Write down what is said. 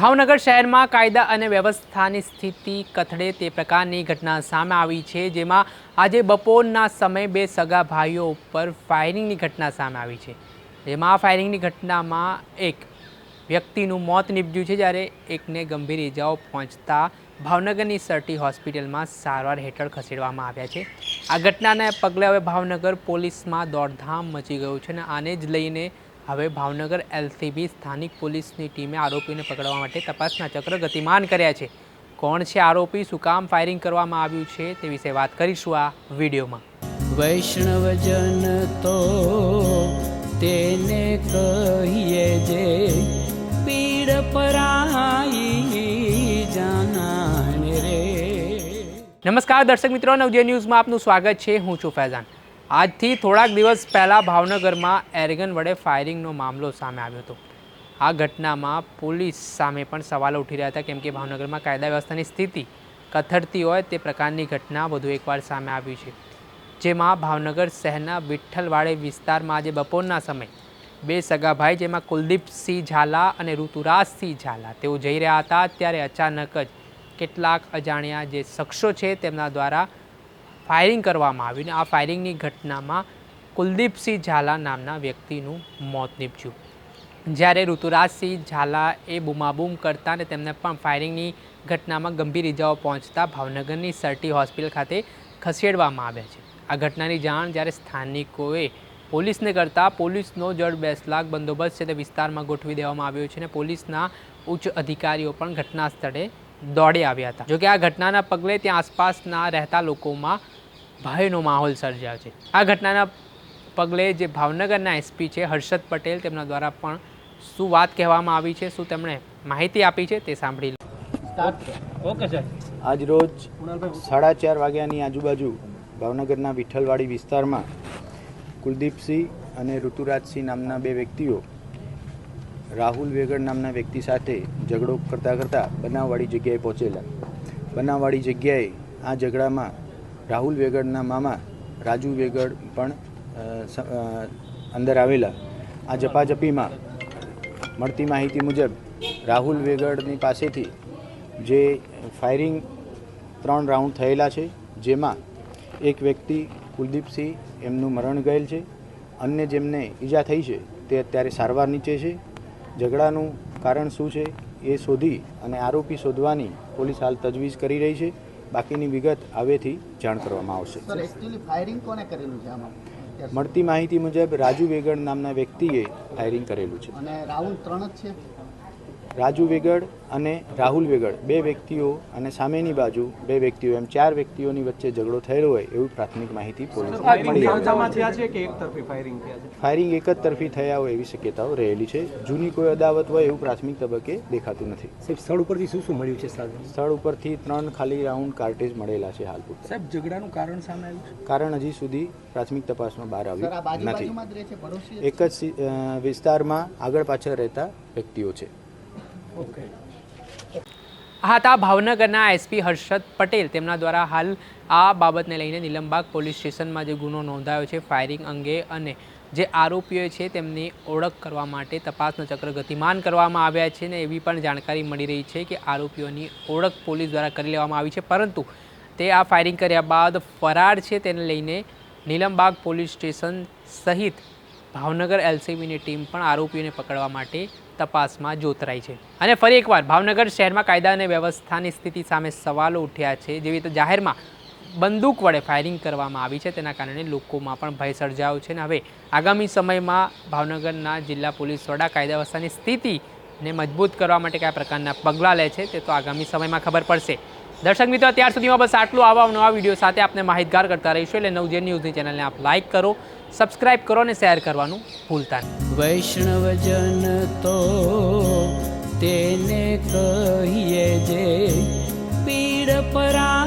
ભાવનગર શહેરમાં કાયદા અને વ્યવસ્થાની સ્થિતિ કથળે તે પ્રકારની ઘટના સામે આવી છે, જેમાં આજે બપોરના સમયે બે સગા ભાઈઓ ઉપર ફાયરિંગની ઘટના સામે આવી છે. જેમાં ફાયરિંગની ઘટનામાં એક વ્યક્તિનું મોત નીપજ્યું છે, જ્યારે એકને ગંભીર ઇજાઓ પહોંચતા ભાવનગરની સરટી હોસ્પિટલમાં સારવાર હેઠળ ખસેડવામાં આવ્યા છે. આ ઘટનાને પગલે હવે ભાવનગર પોલીસમાં દોડધામ મચી ગયું છે અને આને જ લઈને હવે ભાવનગર એલસીબી સ્થાનિક પોલીસની ટીમે આરોપીને પકડવા માટે તપાસના ચક્ર ગતિમાન કર્યા છે. કોણ છે આરોપી શું કામ ફાયરિંગ કરવામાં આવ્યું છે તે વિશે વાત કરીશું આ વિડીયોમાં. વૈષ્ણવજન તો તેને કહીએ જે પીડ પરાઈ જાનાને રે. નમસ્કાર દર્શક મિત્રો નવજે ન્યૂઝમાં આપનું સ્વાગત છે. હું છું ફૈઝાન. આજથી થોડાક દિવસ પહેલાં ભાવનગરમાં એરગન વડે ફાયરિંગનો મામલો સામે આવ્યો હતો. આ ઘટનામાં પોલીસ સામે પણ સવાલો ઉઠી રહ્યા હતા, કેમ કે ભાવનગરમાં કાયદા વ્યવસ્થાની સ્થિતિ કથળતી હોય તે પ્રકારની ઘટના વધુ એકવાર સામે આવી છે. જેમાં ભાવનગર શહેરના વિઠ્ઠલવાડે વિસ્તારમાં આજે બપોરના સમય બે સગાભાઈ, જેમાં કુલદીપસિંહ ઝાલા અને ઋતુરાજસિંહ ઝાલા, તેઓ જઈ રહ્યા હતા, ત્યારે અચાનક જ કેટલાક અજાણ્યા જે શખ્સો છે તેમના દ્વારા ફાયરિંગ કરવામાં આવ્યું અને આ ફાયરિંગની ઘટનામાં કુલદીપસિંહ ઝાલા નામના વ્યક્તિનું મોત નીપજ્યું. જ્યારે ઋતુરાજસિંહ ઝાલા એ બૂમાબૂમ કરતા અને તેમને પણ ફાયરિંગની ઘટનામાં ગંભીર ઇજાઓ પહોંચતા ભાવનગરની સરટી હોસ્પિટલ ખાતે ખસેડવામાં આવ્યા છે. આ ઘટનાની જાણ જ્યારે સ્થાનિકોએ પોલીસને કરતાં પોલીસનો જડ બેસલાક બંદોબસ્ત છે તે વિસ્તારમાં ગોઠવી દેવામાં આવ્યો છે અને પોલીસના ઉચ્ચ અધિકારીઓ પણ ઘટના સ્થળે દોડી આવ્યા હતા. જોકે આ ઘટનાના પગલે ત્યાં આસપાસના રહેતા લોકોમાં ભયનો માહોલ સર્જાયો છે. આ ઘટનાના પગલે જે ભાવનગરના એસપી છે હર્ષદ પટેલ તેમના દ્વારા પણ શું વાત કહેવામાં આવી છે શું તેમણે માહિતી આપી છે તે સાંભળી લો આજ રોજ સાડા ચાર વાગ્યાની આજુબાજુ ભાવનગરના વિઠ્ઠલવાડી વિસ્તારમાં કુલદીપસિંહ અને ઋતુરાજસિંહ નામના બે વ્યક્તિઓ રાહુલ વેગડ નામના વ્યક્તિ સાથે ઝઘડો કરતાં કરતાં બનાવવાળી જગ્યાએ પહોંચેલા. બનાવવાળી જગ્યાએ આ ઝઘડામાં રાહુલ વેગડના મામા રાજુ વેગડ પણ અંદર આવેલા. આ ઝપાઝપીમાં મળતી માહિતી મુજબ, રાહુલ વેગડની પાસેથી જે ફાયરિંગ ત્રણ રાઉન્ડ થયેલા છે, જેમાં એક વ્યક્તિ કુલદીપસિંહ એમનું મરણ ગયેલ છે, અન્ય જેમને ઈજા થઈ છે, તે અત્યારે સારવાર નીચે છે. ઝઘડાનું કારણ શું છે, એ શોધી અને આરોપી શોધવાની પોલીસ હાલ તજવીજ કરી રહી છે. બાકીની વિગત હવેથી જાણ કરવામાં આવશે. ફાયરિંગ કોને કરેલું છે આમાં? મળતી માહિતી મુજબ રાજુ વેગડ નામના વ્યક્તિએ ફાયરિંગ કરેલું છે. અને રાઉન્ડ ત્રણ જ છે? રાજુ વેગડ અને રાહુલ વેગડ બે વ્યક્તિઓ અને સામેની બાજુ બે વ્યક્તિઓ એમ ચાર વ્યક્તિઓની વચ્ચે ઝઘડો થયેલો હોય એવી પ્રાથમિક માહિતી પોલીસ મળી ફાયરિંગ એક જ તરફી થયા હોય એવી શક્યતાઓ રહેલી છે. જૂની કોઈ અદાવત હોય એવું પ્રાથમિક તબક્કે દેખાતું નથી. સ્થળ ઉપરથી શું શું મળ્યું છે સ્થળ ઉપરથી ત્રણ ખાલી રાઉન્ડ કાર્ટેજ મળેલા છે હાલ પૂરતા. સાહેબ ઝઘડાનું કારણ સામે આવ્યું કારણ હજી સુધી પ્રાથમિક તપાસમાં બહાર આવ્યું નથી. એક જ સી- વિસ્તારમાં આગળ પાછળ રહેતા વ્યક્તિઓ છે. ઓકે આ હતા ભાવનગરના એસપી હર્ષદ પટેલ તેમના દ્વારા હાલ આ બાબતને લઈને નિલંબાગ પોલીસ સ્ટેશનમાં જે ગુનો નોંધાયો છે ફાયરિંગ અંગે અને જે આરોપીઓ છે તેમની ઓળખ કરવા માટે તપાસના ચક્ર ગતિમાન કરવામાં આવ્યા છે ને એવી પણ જાણકારી મળી રહી છે કે આરોપીઓની ઓળખ પોલીસ દ્વારા કરી લેવામાં આવી છે. પરંતુ તે આ ફાયરિંગ કર્યા બાદ ફરાર છે તેને લઈને નિલમબાગ પોલીસ સ્ટેશન સહિત ભાવનગર એલસીબીની ટીમ પણ આરોપીઓને પકડવા માટે તપાસમાં જોતરાઈ છે. અને ફરી એકવાર, ભાવનગર શહેરમાં કાયદા અને વ્યવસ્થાની સ્થિતિ સામે સવાલો ઉઠ્યા છે. જેવી રીતે જાહેરમાં બંદૂક વડે ફાયરિંગ કરવામાં આવી છે, તેના કારણે લોકોમાં પણ ભય સર્જાયો છે. અને હવે આગામી સમયમાં ભાવનગરના જિલ્લા પોલીસ વડા કાયદા વ્યવસ્થાની સ્થિતિને મજબૂત કરવા માટે કયા પ્રકારના પગલાં લે છે, તે તો આગામી સમયમાં ખબર પડશે. દર્શક મિત્રો, અત્યાર સુધીમાં બસ આટલું આવા નવા વીડિયો સાથે આપણે માહિતગાર કરતા રહીશું. એટલે નવજે ન્યૂઝની ચેનલને આપ લાઇક કરો, સબસ્ક્રાઇબ કરો અને શેર કરવાનું ભૂલતા નહીં. વૈષ્ણવજન તો તેને કહીએ જે, પીડ પરા